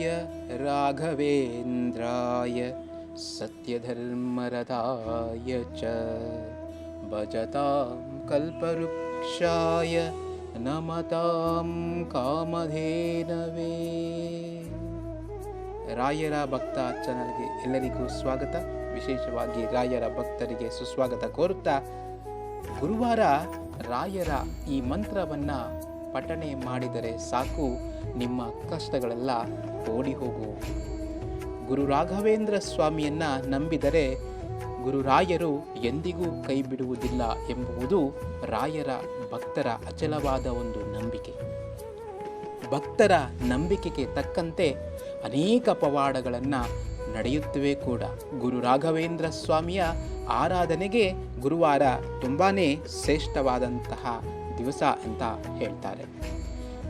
य राघवेन्द्राय सत्यधर्मरताय च। भजतां कल्पवृक्षाय नमतां कामधेनवे। ರಾಯರ ಭಕ್ತ ಚಾನಲ್ಗೆ ಎಲ್ಲರಿಗೂ ಸ್ವಾಗತ. ವಿಶೇಷವಾಗಿ ರಾಯರ ಭಕ್ತರಿಗೆ ಸುಸ್ವಾಗತ ಕೋರುತ್ತಾ ಗುರುವಾರ ರಾಯರ ಈ ಮಂತ್ರವನ್ನು ಪಠಣೆ ಮಾಡಿದರೆ ಸಾಕು, ನಿಮ್ಮ ಕಷ್ಟಗಳೆಲ್ಲ ಓಡಿ ಹೋಗು. ಗುರು ರಾಘವೇಂದ್ರ ಸ್ವಾಮಿಯನ್ನ ನಂಬಿದರೆ ಗುರುರಾಯರು ಎಂದಿಗೂ ಕೈ ಬಿಡುವುದಿಲ್ಲ ಎಂಬುದು ರಾಯರ ಭಕ್ತರ ಅಚಲವಾದ ಒಂದು ನಂಬಿಕೆ. ಭಕ್ತರ ನಂಬಿಕೆಗೆ ತಕ್ಕಂತೆ ಅನೇಕ ಪವಾಡಗಳನ್ನು ನಡೆಯುತ್ತವೆ ಕೂಡ. ಗುರು ರಾಘವೇಂದ್ರ ಸ್ವಾಮಿಯ ಆರಾಧನೆಗೆ ಗುರುವಾರ ತುಂಬಾ ಶ್ರೇಷ್ಠವಾದಂತಹ ದಿವಸ ಅಂತ ಹೇಳ್ತಾರೆ.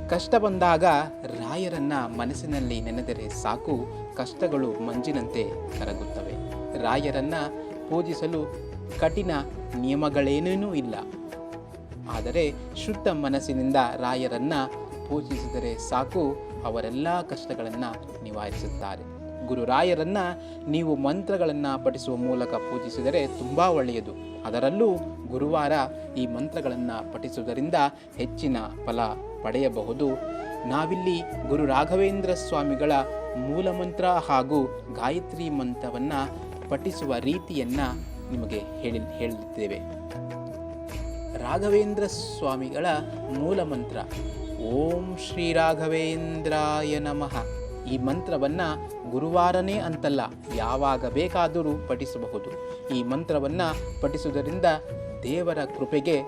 ಕಷ್ಟ ಬಂದಾಗ ರಾಯರನ್ನ ಮನಸ್ಸಿನಲ್ಲಿ ನೆನೆದರೆ ಸಾಕು, ಕಷ್ಟಗಳು ಮಂಜಿನಂತೆ ಕರಗುತ್ತವೆ. ರಾಯರನ್ನ ಪೂಜಿಸಲು ಕಠಿಣ ನಿಯಮಗಳೇನೇನೂ ಇಲ್ಲ. ಆದರೆ ಶುದ್ಧ ಮನಸ್ಸಿನಿಂದ ರಾಯರನ್ನ ಪೂಜಿಸಿದರೆ ಸಾಕು, ಅವರೆಲ್ಲ ಕಷ್ಟಗಳನ್ನು ನಿವಾರಿಸುತ್ತಾರೆ. ಗುರು ರಾಯರನ್ನ ನೀವು ಮಂತ್ರಗಳನ್ನು ಪಠಿಸುವ ಮೂಲಕ ಪೂಜಿಸಿದರೆ ತುಂಬ ಒಳ್ಳೆಯದು. ಅದರಲ್ಲೂ ಗುರುವಾರ ಈ ಮಂತ್ರಗಳನ್ನು ಪಠಿಸುವುದರಿಂದ ಹೆಚ್ಚಿನ ಫಲ ಪಡೆಯಬಹುದು. ನಾವಿಲ್ಲಿ ಗುರು ರಾಘವೇಂದ್ರ ಸ್ವಾಮಿಗಳ ಮೂಲಮಂತ್ರ ಹಾಗೂ ಗಾಯತ್ರಿ ಮಂತ್ರವನ್ನು ಪಠಿಸುವ ರೀತಿಯನ್ನು ನಿಮಗೆ ಹೇಳಿ, ಹೇಳುತ್ತೇವೆ. ರಾಘವೇಂದ್ರ ಸ್ವಾಮಿಗಳ ಮೂಲ ಮಂತ್ರ ಓಂ ಶ್ರೀ ರಾಘವೇಂದ್ರಾಯ ನಮಃ. ಈ ಮಂತ್ರವನ್ನು ಗುರುವಾರನೇ ಅಂತಲ್ಲ, ಯಾವಾಗ ಬೇಕಾದರೂ ಪಠಿಸಬಹುದು. ಈ ಮಂತ್ರವನ್ನು ಪಠಿಸುವುದರಿಂದ ದೇವರ ಕೃಪೆಗೆ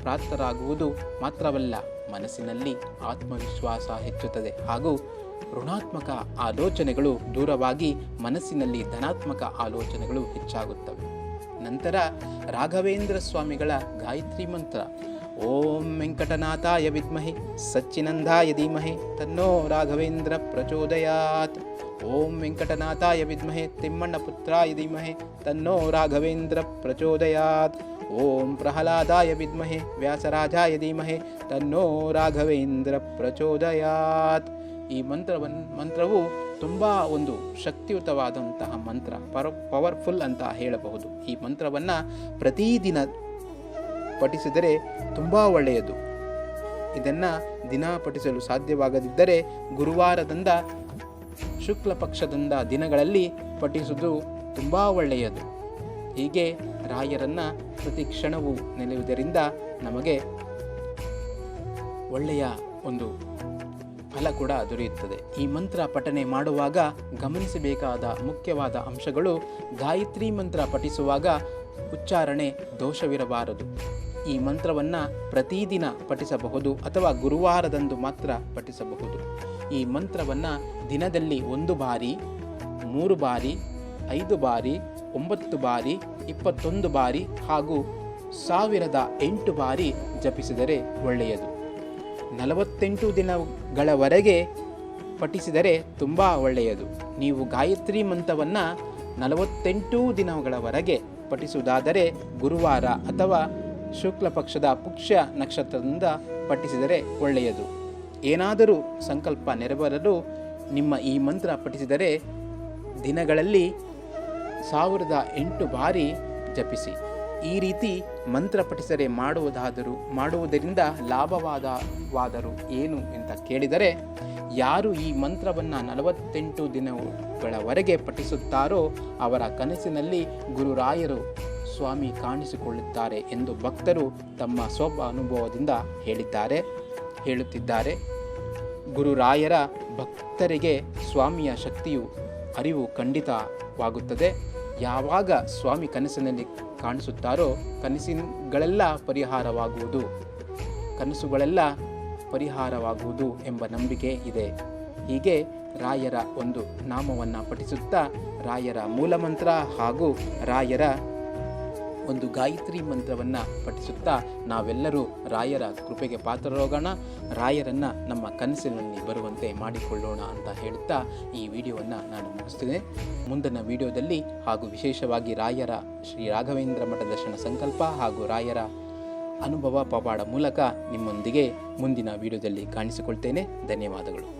ಪ್ರಾಪ್ತರಾಗುವುದು ಮಾತ್ರವಲ್ಲ, ಮನಸ್ಸಿನಲ್ಲಿ ಆತ್ಮವಿಶ್ವಾಸ ಹೆಚ್ಚುತ್ತದೆ ಹಾಗೂ ಋಣಾತ್ಮಕ ಆಲೋಚನೆಗಳು ದೂರವಾಗಿ ಮನಸ್ಸಿನಲ್ಲಿ ಧನಾತ್ಮಕ ಆಲೋಚನೆಗಳು ಹೆಚ್ಚಾಗುತ್ತವೆ. ನಂತರ ರಾಘವೇಂದ್ರ ಸ್ವಾಮಿಗಳ ಗಾಯತ್ರಿ ಮಂತ್ರ. ಓಂ ವೆಂಕಟನಾಥಾಯ ವಿದ್ಮಹೆ, ಸಚ್ಚಿನಂದಾಯ ಧೀಮಹಿ, ತನ್ನೋ ರಾಘವೇಂದ್ರ ಪ್ರಚೋದಯಾತ್. ಓಂ ವೆಂಕಟನಾಥಾಯ ವಿದ್ಮಹೆ ತಿಮ್ಮಣ್ಣ ಪುತ್ರಾಯ ಧೀಮಹಿ, ತನ್ನೋ ರಾಘವೇಂದ್ರ ಪ್ರಚೋದಯಾತ್. ಓಂ ಪ್ರಹ್ಲಾದಾಯ ವಿದ್ಮಹೆ, ವ್ಯಾಸರಾಜಾಯ ಧೀಮಹೆ, ತನ್ನೋ ರಾಘವೇಂದ್ರ ಪ್ರಚೋದಯಾತ್. ಈ ಮಂತ್ರವನ್ನು ಮಂತ್ರವು ತುಂಬ ಒಂದು ಶಕ್ತಿಯುತವಾದಂತಹ ಮಂತ್ರ ಪರ್ ಪವರ್ಫುಲ್ ಅಂತ ಹೇಳಬಹುದು. ಈ ಮಂತ್ರವನ್ನು ಪ್ರತಿದಿನ ಪಠಿಸಿದರೆ ತುಂಬ ಒಳ್ಳೆಯದು. ಇದನ್ನು ದಿನ ಪಠಿಸಲು ಸಾಧ್ಯವಾಗದಿದ್ದರೆ ಗುರುವಾರದಿಂದ ಶುಕ್ಲ ಪಕ್ಷದಿಂದ ದಿನಗಳಲ್ಲಿ ಪಠಿಸುವುದು ತುಂಬ ಒಳ್ಳೆಯದು. ಹೀಗೆ ರಾಯರನ್ನು ಪ್ರತಿ ಕ್ಷಣವೂ ನೆಲೆಯುವುದರಿಂದ ನಮಗೆ ಒಳ್ಳೆಯ ಒಂದು ಫಲ ಕೂಡ ದೊರೆಯುತ್ತದೆ. ಈ ಮಂತ್ರ ಪಠನೆ ಮಾಡುವಾಗ ಗಮನಿಸಬೇಕಾದ ಮುಖ್ಯವಾದ ಅಂಶಗಳು ಗಾಯತ್ರಿ ಮಂತ್ರ ಪಠಿಸುವಾಗ ಉಚ್ಚಾರಣೆ ದೋಷವಿರಬಾರದು. ಈ ಮಂತ್ರವನ್ನು ಪ್ರತಿದಿನ ಪಠಿಸಬಹುದು ಅಥವಾ ಗುರುವಾರದಂದು ಮಾತ್ರ ಪಠಿಸಬಹುದು. ಈ ಮಂತ್ರವನ್ನು ದಿನದಲ್ಲಿ ಒಂದು ಬಾರಿ, ಮೂರು ಬಾರಿ, ಐದು ಬಾರಿ, ಒಂಬತ್ತು ಬಾರಿ, ಇಪ್ಪತ್ತೊಂದು ಬಾರಿ ಹಾಗೂ ಸಾವಿರದ ಎಂಟು ಬಾರಿ ಜಪಿಸಿದರೆ ಒಳ್ಳೆಯದು. ನಲವತ್ತೆಂಟು ದಿನಗಳವರೆಗೆ ಪಠಿಸಿದರೆ ತುಂಬ ಒಳ್ಳೆಯದು. ನೀವು ಗಾಯತ್ರಿ ಮಂತ್ರವನ್ನು ನಲವತ್ತೆಂಟು ದಿನಗಳವರೆಗೆ ಪಠಿಸುವುದಾದರೆ ಗುರುವಾರ ಅಥವಾ ಶುಕ್ಲ ಪಕ್ಷದ ಪುಕ್ಷ್ಯ ನಕ್ಷತ್ರದಿಂದ ಪಠಿಸಿದರೆ ಒಳ್ಳೆಯದು. ಏನಾದರೂ ಸಂಕಲ್ಪ ನೆರವೇರಲು ನಿಮ್ಮ ಈ ಮಂತ್ರ ಪಠಿಸಿದರೆ ದಿನಗಳಲ್ಲಿ ಸಾವಿರದ ಎಂಟು ಬಾರಿ ಜಪಿಸಿ. ಈ ರೀತಿ ಮಂತ್ರ ಪಠಿಸರೆ ಮಾಡುವುದಾದರೂ, ಮಾಡುವುದರಿಂದ ಲಾಭವಾದವಾದರೂ ಏನು ಅಂತ ಕೇಳಿದರೆ, ಯಾರು ಈ ಮಂತ್ರವನ್ನು ನಲವತ್ತೆಂಟು ದಿನಗಳವರೆಗೆ ಪಠಿಸುತ್ತಾರೋ ಅವರ ಕನಸಿನಲ್ಲಿ ಗುರುರಾಯರು ಸ್ವಾಮಿ ಕಾಣಿಸಿಕೊಳ್ಳುತ್ತಾರೆ ಎಂದು ಭಕ್ತರು ತಮ್ಮ ಸ್ವಭ ಅನುಭವದಿಂದ ಹೇಳಿದ್ದಾರೆ, ಹೇಳುತ್ತಿದ್ದಾರೆ. ಗುರುರಾಯರ ಭಕ್ತರಿಗೆ ಸ್ವಾಮಿಯ ಶಕ್ತಿಯು ಅರಿವು ಖಂಡಿತವಾಗುತ್ತದೆ. ಯಾವಾಗ ಸ್ವಾಮಿ ಕನಸಿನಲ್ಲಿ ಕಾಣಿಸುತ್ತಾರೋ ಕನಸುಗಳೆಲ್ಲ ಪರಿಹಾರವಾಗುವುದು ಕನಸುಗಳೆಲ್ಲ ಪರಿಹಾರವಾಗುವುದು ಎಂಬ ನಂಬಿಕೆ ಇದೆ. ಹೀಗೆ ರಾಯರ ಒಂದು ನಾಮವನ್ನು ಪಠಿಸುತ್ತಾ ರಾಯರ ಮೂಲಮಂತ್ರ ಹಾಗೂ ರಾಯರ ಒಂದು ಗಾಯತ್ರಿ ಮಂತ್ರವನ್ನು ಪಠಿಸುತ್ತಾ ನಾವೆಲ್ಲರೂ ರಾಯರ ಕೃಪೆಗೆ ಪಾತ್ರರಾಗೋಣ. ರಾಯರನ್ನು ನಮ್ಮ ಕನಸಿನಲ್ಲಿ ಬರುವಂತೆ ಮಾಡಿಕೊಳ್ಳೋಣ ಅಂತ ಹೇಳುತ್ತಾ ಈ ವಿಡಿಯೋವನ್ನು ನಾನು ಮುಗಿಸ್ತೇನೆ. ಮುಂದಿನ ವಿಡಿಯೋದಲ್ಲಿ ಹಾಗೂ ವಿಶೇಷವಾಗಿ ರಾಯರ ಶ್ರೀ ರಾಘವೇಂದ್ರ ಮಠ ದರ್ಶನ ಸಂಕಲ್ಪ ಹಾಗೂ ರಾಯರ ಅನುಭವ ಪವಾಡ ಮೂಲಕ ನಿಮ್ಮೊಂದಿಗೆ ಮುಂದಿನ ವಿಡಿಯೋದಲ್ಲಿ ಕಾಣಿಸಿಕೊಳ್ತೇನೆ. ಧನ್ಯವಾದಗಳು.